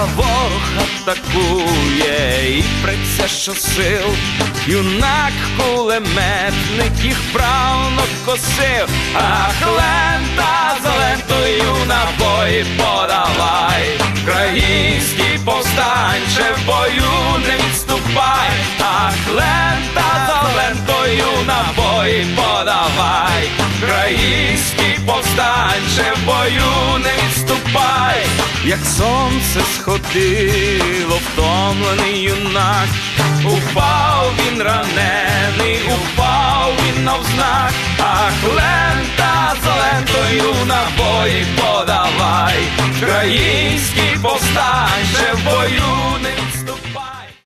а ворог атакує і преться щосил, юнак кулеметник їх правно косив, ах, лента за лентою набої подавай, український повстанче в бою не відступай, ах, лента за лентою набої подавай, український повстанче в бою не відступай, як сонце сходило, втомлений юнак, упав він ранений, упав він навзнак, ах, лента за лентою набої подавай, український повстанче в бою